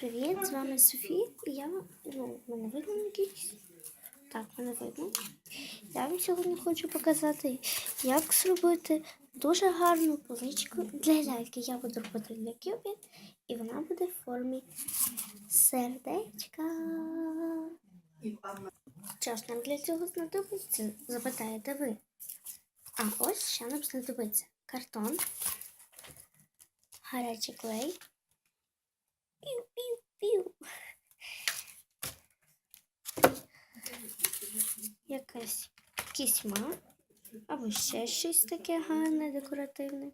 Привіт, з вами Софія. І я вам- ну, мене видно якийсь. Так, мене видно. Я вам сьогодні хочу показати, як зробити дуже гарну поличку для ляльки. Я буду робити для Кюбі, і вона буде в формі сердечка. Час нам для цього знадобиться? Запитаєте ви. А ось що нам знадобиться картон, гарячий клей. Якась кісьма. Або ще щось таке гарне, декоративне.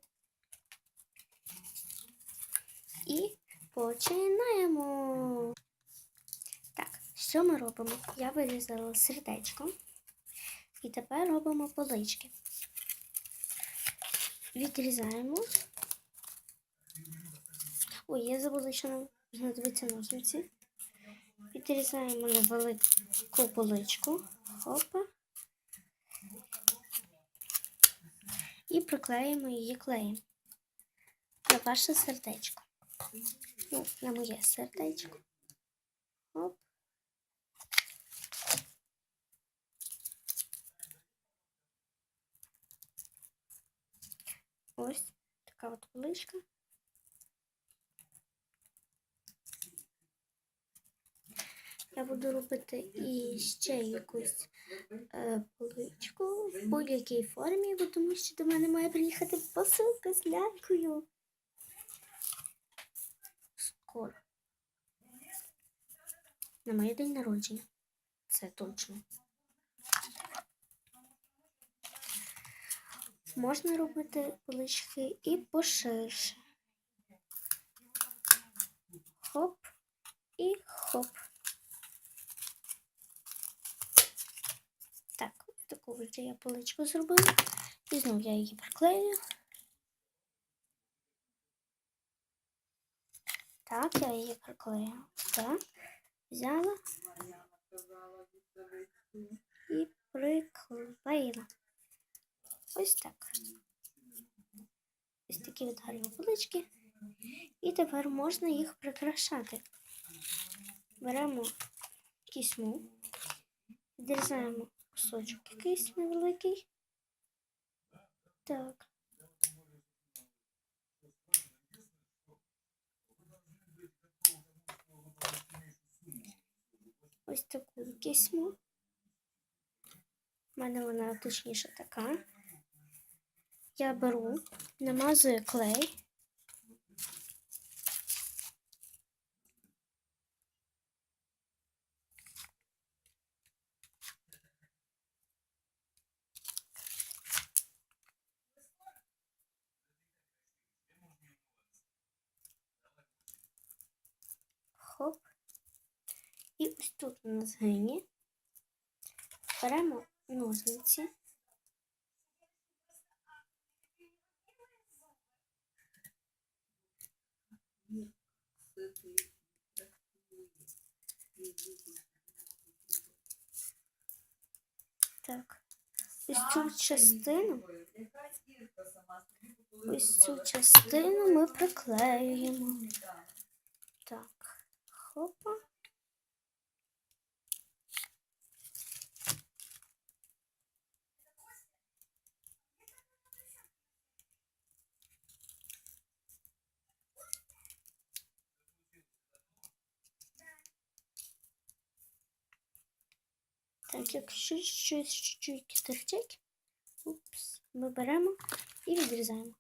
І починаємо. Так, що ми робимо? Я вирізала сердечко. І тепер робимо полички. Відрізаємо. Ой, я забула, що нам знадобиться ножниці. Відрізаємо невелику поличку. Хопа. І приклеїмо її клеєм на ваше сердечко. Ну, на моє сердечко. Оп. Ось така от поличка. Я буду робити і ще якусь е, поличку в будь-якій формі, бо тому що до мене має приїхати посилка з лялькою. Скоро. На моє день народження. Це точно. Можна робити полички і поширше. Хоп і хоп. Так, вже я поличку зробила. І знову я її приклею. Так, я її приклею. Так, взяла і приклеїла. Ось так. Ось такі от гарні полички. І тепер можна їх прикрашати. Беремо кісьму, відрізаємо кусочок якийсь невеликий. Так. Ось таку кисьму. У мене вона точніше така. Я беру, намазую клей. Хоп. І ось тут на згині беремо ножниці. Так, ось цю частину, ось цю частину ми приклеюємо. Так, хопа. Так, якщо щось чуть-чуть терчить, упс, ми беремо і відрізаємо.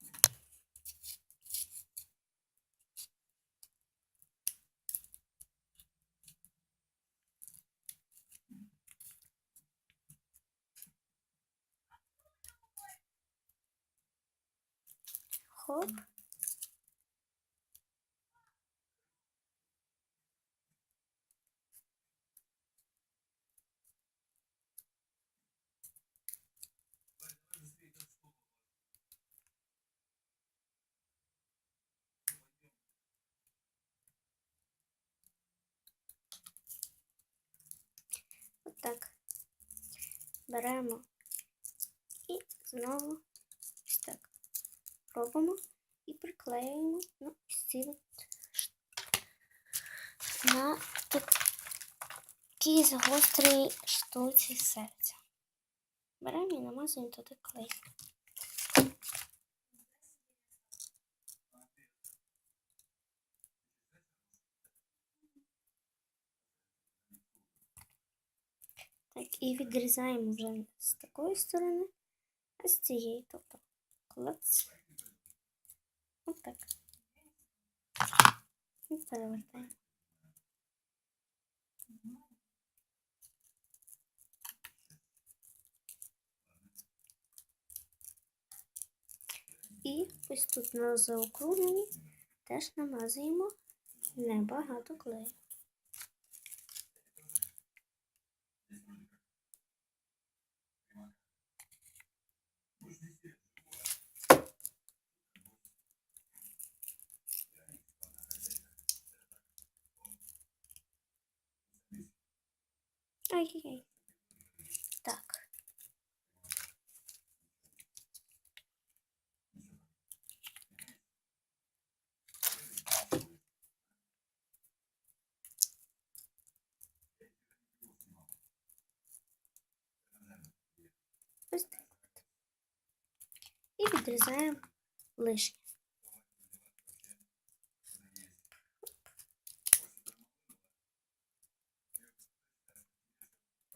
Хоп. Отак. Беремо і знову так робимо і приклеюємо на ось ці на такій загострій штуці серця. Беремо і намазуємо туди клей. Так, і відрізаємо вже з такої сторони, а з цієї, тобто клац. Отак. І перевертаємо. І ось тут на заокругленні теж намазуємо небагато клею. Ай-яй-яй. Так. Ось так от. І відрізаємо лишнє.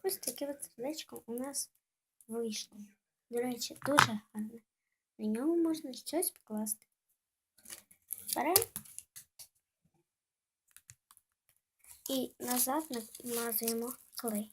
Ось таке от сердечко у нас вийшло. До речі, дуже гарне. На ньому можна щось покласти. Беремо і назад намазуємо клей.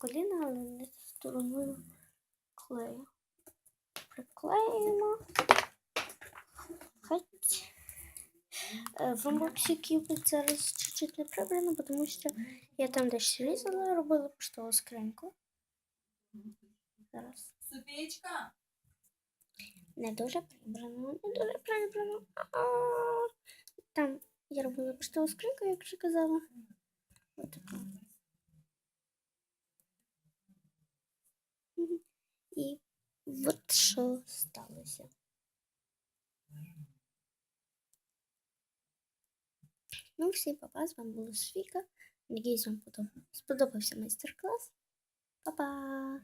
Коліна, але не стороною клею. Приклеїмо. Хоть. Е, В зараз чуть-чуть не прибрано, тому що я там дещо різала, робила поштову скриньку. Зараз. Софієчка, Не дуже прибрано, не дуже прибрано. А, Там я робила поштову скриньку, як вже казала. Ось така. І от що сталося. Ну, всім папа, з вами була Швіка. Надіюсь, вам сподобався майстер-клас. Па-па!